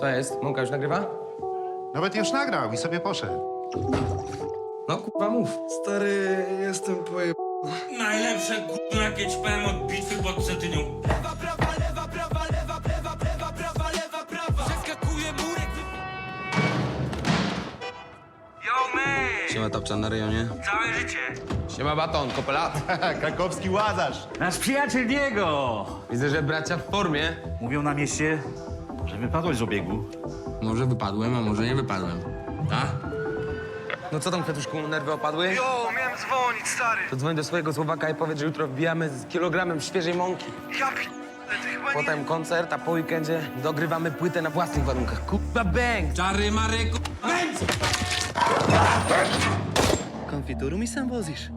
Co jest? Mąka już nagrywa? Nawet już nagrał i sobie poszedł. No kurwa mów. Stary, jestem poje... Najlepsze gówno jakie ćpałem od bitwy pod Cetynią. Yo, man! Siema Topczan na rejonie. Całe życie. Siema Baton, kopelat. Krakowski łazarz. Nasz przyjaciel Diego! Widzę, że bracia w formie. Mówią na mieście, że wypadłeś z obiegu. Może wypadłem, a może nie wypadłem. A? No co tam, kwiatuszku, nerwy opadły? Jo, miałem dzwonić, stary. To dzwoń do swojego Słowaka i powiedz, że jutro wbijamy z kilogramem świeżej mąki. Ja pi... ty chyba nie... Potem koncert, a po weekendzie dogrywamy płytę na własnych warunkach. Kurwa bang! Czary Maryku. Konfituru mi sam wozisz.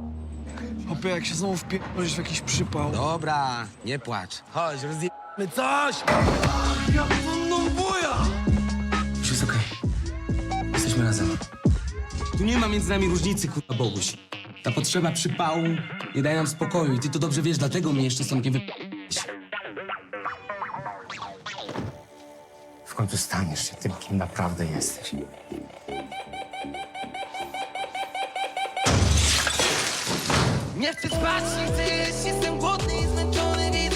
Hopie, jak się znowu wpierdolisz w jakiś przypał. Dobra, nie płacz. Chodź, rozjemy coś! Razem. Tu nie ma między nami różnicy, kurwa Boguś. Ta potrzeba przypału nie daje nam spokoju i ty to dobrze wiesz, dlatego mnie jeszcze stąd nie wy... W końcu staniesz się tym, kim naprawdę jesteś. Nie chcę spać, nie chcę jeść, jestem głodny i zmęczony, widzę